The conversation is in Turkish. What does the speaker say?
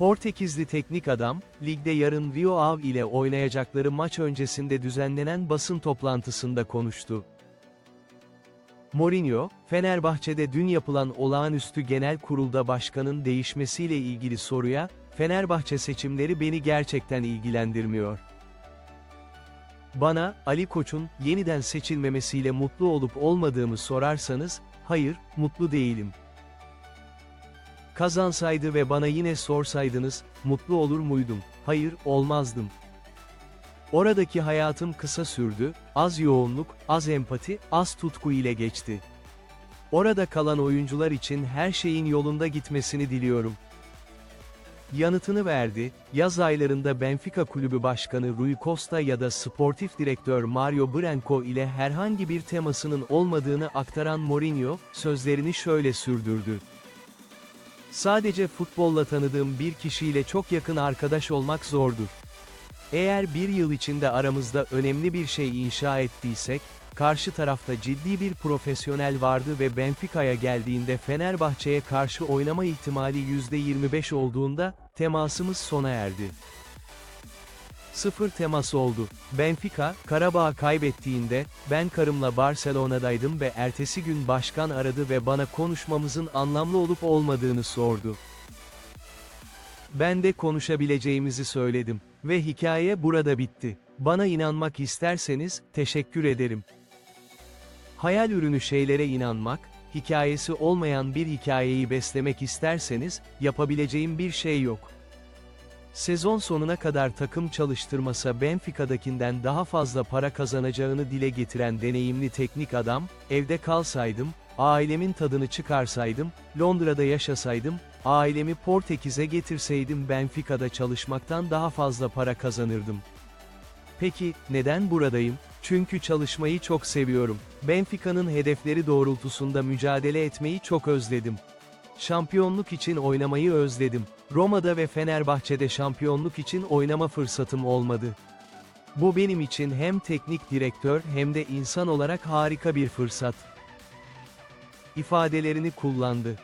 Portekizli teknik adam, ligde yarın Rio Ave ile oynayacakları maç öncesinde düzenlenen basın toplantısında konuştu. Mourinho, Fenerbahçe'de dün yapılan olağanüstü genel kurulda başkanın değişmesiyle ilgili soruya, Fenerbahçe seçimleri beni gerçekten ilgilendirmiyor. Bana, Ali Koç'un yeniden seçilmemesiyle mutlu olup olmadığımı sorarsanız, hayır, mutlu değilim. Kazansaydı ve bana yine sorsaydınız, mutlu olur muydum? Hayır, olmazdım. Oradaki hayatım kısa sürdü, az yoğunluk, az empati, az tutku ile geçti. Orada kalan oyuncular için her şeyin yolunda gitmesini diliyorum. Yanıtını verdi, yaz aylarında Benfica Kulübü Başkanı Rui Costa ya da Sportif Direktör Mario Branco ile herhangi bir temasının olmadığını aktaran Mourinho, sözlerini şöyle sürdürdü. Sadece futbolla tanıdığım bir kişiyle çok yakın arkadaş olmak zordur. Eğer bir yıl içinde aramızda önemli bir şey inşa ettiysek, karşı tarafta ciddi bir profesyonel vardı ve Benfica'ya geldiğinde Fenerbahçe'ye karşı oynama ihtimali %25 olduğunda, temasımız sona erdi. Sıfır temas oldu. Benfica, Karabağ kaybettiğinde, ben karımla Barcelona'daydım ve ertesi gün başkan aradı ve bana konuşmamızın anlamlı olup olmadığını sordu. Ben de konuşabileceğimizi söyledim. Ve hikaye burada bitti. Bana inanmak isterseniz, teşekkür ederim. Hayal ürünü şeylere inanmak, hikayesi olmayan bir hikayeyi beslemek isterseniz, yapabileceğim bir şey yok. Sezon sonuna kadar takım çalıştırmasa Benfica'dakinden daha fazla para kazanacağını dile getiren deneyimli teknik adam, evde kalsaydım, ailemin tadını çıkarsaydım, Londra'da yaşasaydım, ailemi Portekiz'e getirseydim Benfica'da çalışmaktan daha fazla para kazanırdım. Peki, neden buradayım? Çünkü çalışmayı çok seviyorum. Benfica'nın hedefleri doğrultusunda mücadele etmeyi çok özledim. Şampiyonluk için oynamayı özledim. Roma'da ve Fenerbahçe'de şampiyonluk için oynama fırsatım olmadı. Bu benim için hem teknik direktör hem de insan olarak harika bir fırsat. ifadelerini kullandı.